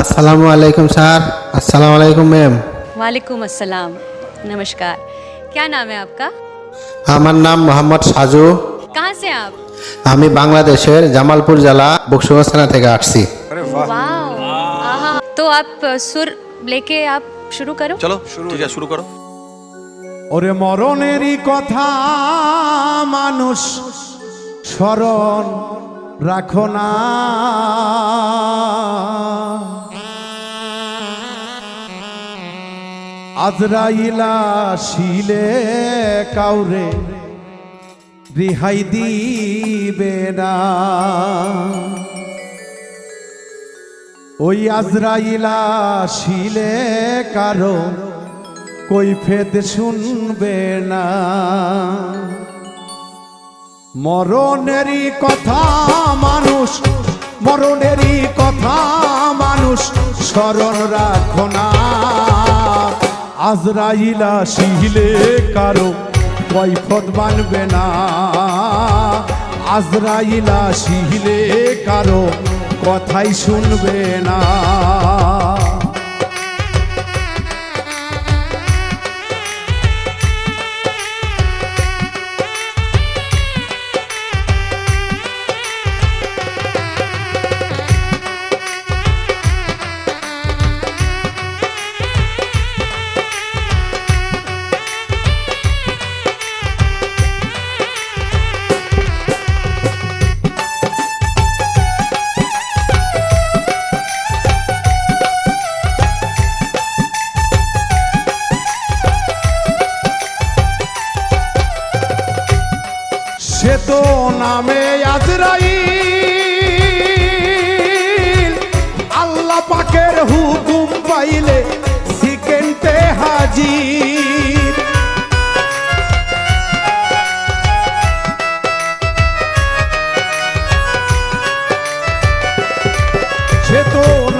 আসসালামু আলাইকুম স্যার আসসালামু আলাইকুম ম্যাম वालेकुम अस्सलाम नमस्कार क्या नाम है आपका আমার নাম মোহাম্মদ সাজু कहाँ से आप আমি বাংলাদেশের জামালপুর জেলা বকশুগঞ্জ থানা থেকে আসছি वाओ आहा तो आप अ, सुर लेके आप शुरू करो চলো ঠিক আছে শুরু করো ওরে মরণেরই কথা মানুষ স্মরণ রাখো না আজরাইলা শিলে কাউরে, রিহাই দিবে না। ওই আজরাইলা শিলে কারও কই কৈফেদ শুনবে না। মরণেরই কথা মানুষ, মরণেরই কথা মানুষ, স্মরণ রাখো না। আজরাইলা শিহিলে কারও কৈফত মানবে না। আজরাইলা শিহিলে কারও কথাই শুনবে না।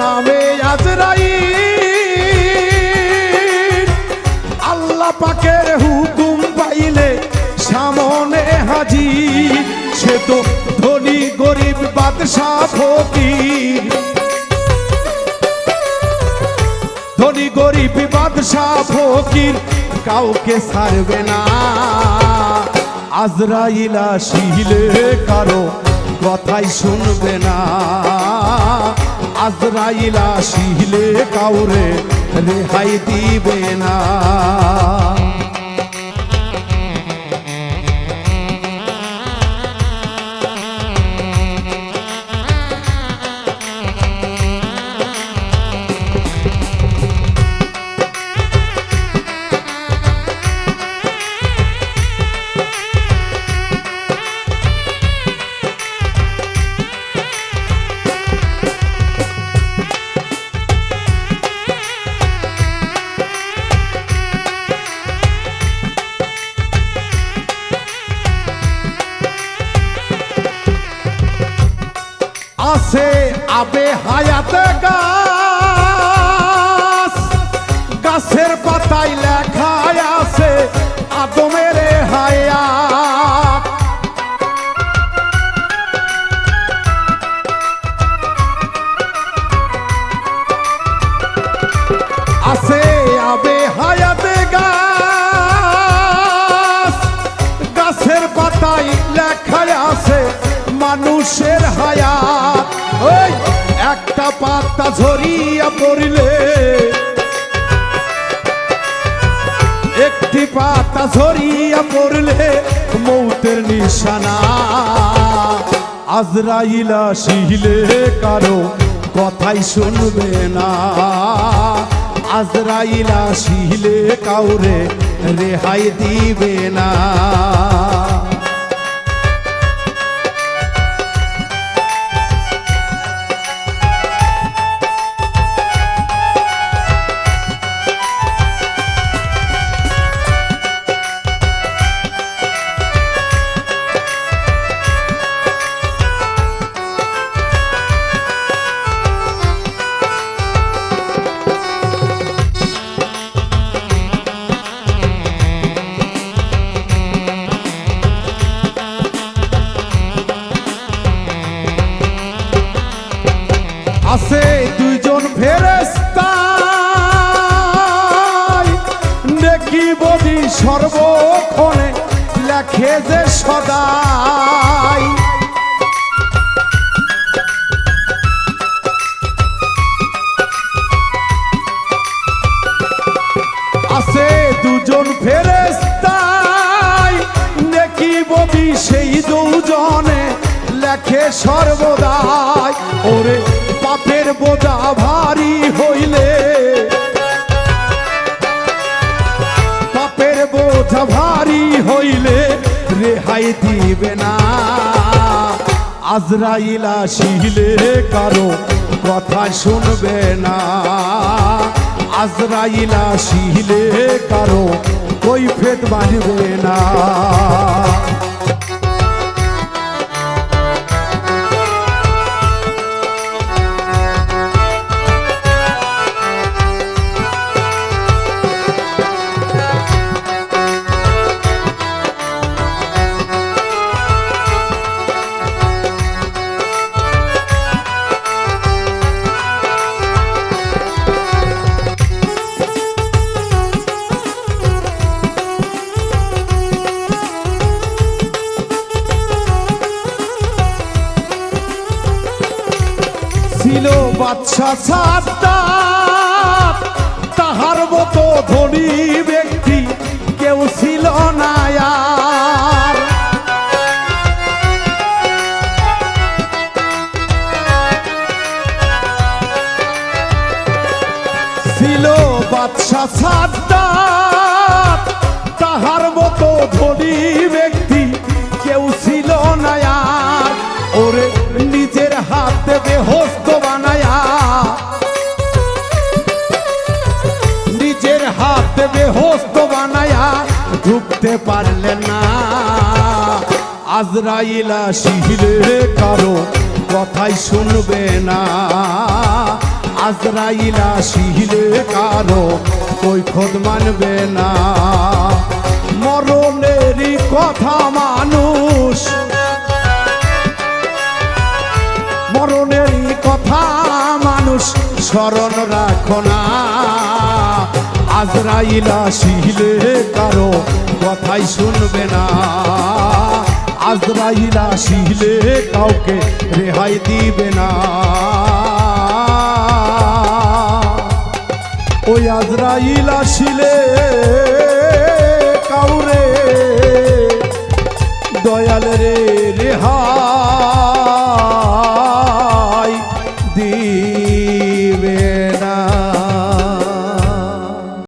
নামে আজরাই আল্লাহ পাকের হুকুম পাইলে সামনে হাজির। সে তো ধনী, গরিব, বাদশাহ, ফকির। ধনী, গরিব, বাদশাহ, ফকির কাউকে ছাড়বে না। আজরাইলা শিলে কারও কথাই শুনবে না। আজরাইলা শিলে কাউরে রেহাই দিবে না। আবে হায়াতে গাছ। গাছের পাতায় লেখায় আছে আদমের হায়াত। আছে আবে হায়াতে গাছ। গাছের লেখায় আছে মানুষের হায়াত। পাতা ধরিয়া পড়লে মৌতের নিশানা। আজরাইল আসিলে কারও কথাই শুনবে না। আজরাইল আসিলে কাউরে রেহাই দিবে না। সর্বক্ষণে লেখে যে সদাই। আছে দুজন ফেরেস্তাই ববি সেই দুজনে লেখে সর্বদাই। ওরে পাপের বোঝা ভারী রেহাই দিবে না। আজরাইলা আসিলে কারও কথা শুনবে না। আজরাইলা আসিলে কারও কৈফেদ বাঁধবে না। সাদ্দাত তাহার মতো ধনী ব্যক্তি কেউ ছিল না ছিল বাদশা সাদ্দাত তাহার মতো ধনী ব্যক্তি কেউ ছিল না আর। ওরে নিজের হাতে বেহস্ত ঢুকতে পারলেন না। আজরাইলা শিহিলে কারও কথাই শুনবে না। আজরাইলা শিহিলে কারও কৈফত মানবে না। মরণেরই কথা মানুষ, মরণেরই কথা মানুষ, স্মরণ রাখো না। আজরাইলা শিলে কারও কথাই শুনবে না। আজরাইলা শিলে কাউকে রেহাই দিবে না। ওই আজরাইলা শিলে কাউরে দয়াল রে রেহাই